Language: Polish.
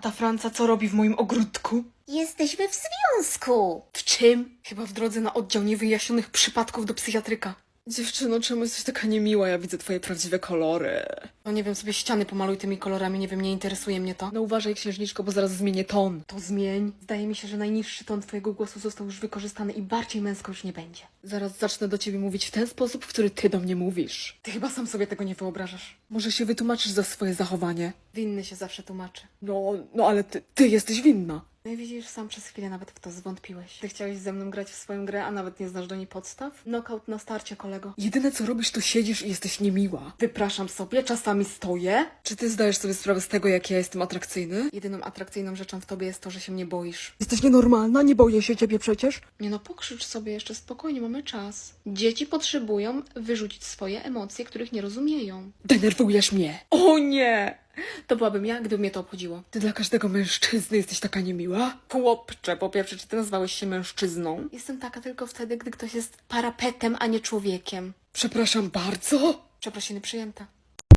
ta Franca co robi w moim ogródku? Jesteśmy w związku. W czym? Chyba w drodze na oddział niewyjaśnionych przypadków do psychiatryka. Dziewczyno, czemu jesteś taka niemiła? Ja widzę twoje prawdziwe kolory. No nie wiem, sobie ściany pomaluj tymi kolorami, nie wiem, nie interesuje mnie to. No uważaj, księżniczko, bo zaraz zmienię ton. To zmień. Zdaje mi się, że najniższy ton twojego głosu został już wykorzystany i bardziej męsko już nie będzie. Zaraz zacznę do ciebie mówić w ten sposób, w który ty do mnie mówisz. Ty chyba sam sobie tego nie wyobrażasz. Może się wytłumaczysz za swoje zachowanie? Winny się zawsze tłumaczy. No, no ale ty, ty jesteś winna. No i widzisz, sam przez chwilę nawet w to zwątpiłeś. Ty chciałeś ze mną grać w swoją grę, a nawet nie znasz do niej podstaw? Knockout na starcie, kolego. Jedyne co robisz, to siedzisz i jesteś niemiła. Wypraszam sobie, czasami stoję. Czy ty zdajesz sobie sprawę z tego, jak ja jestem atrakcyjny? Jedyną atrakcyjną rzeczą w tobie jest to, że się mnie boisz. Jesteś nienormalna, nie boję się ciebie przecież. Nie no, pokrzycz sobie jeszcze spokojnie, mamy czas. Dzieci potrzebują wyrzucić swoje emocje, których nie rozumieją. Denerwujesz mnie. O nie! To byłabym ja, gdyby mnie to obchodziło. Ty dla każdego mężczyzny jesteś taka niemiła? Chłopcze, po pierwsze, czy ty nazwałeś się mężczyzną? Jestem taka tylko wtedy, gdy ktoś jest parapetem, a nie człowiekiem. Przepraszam bardzo. Przeprosiny przyjęte.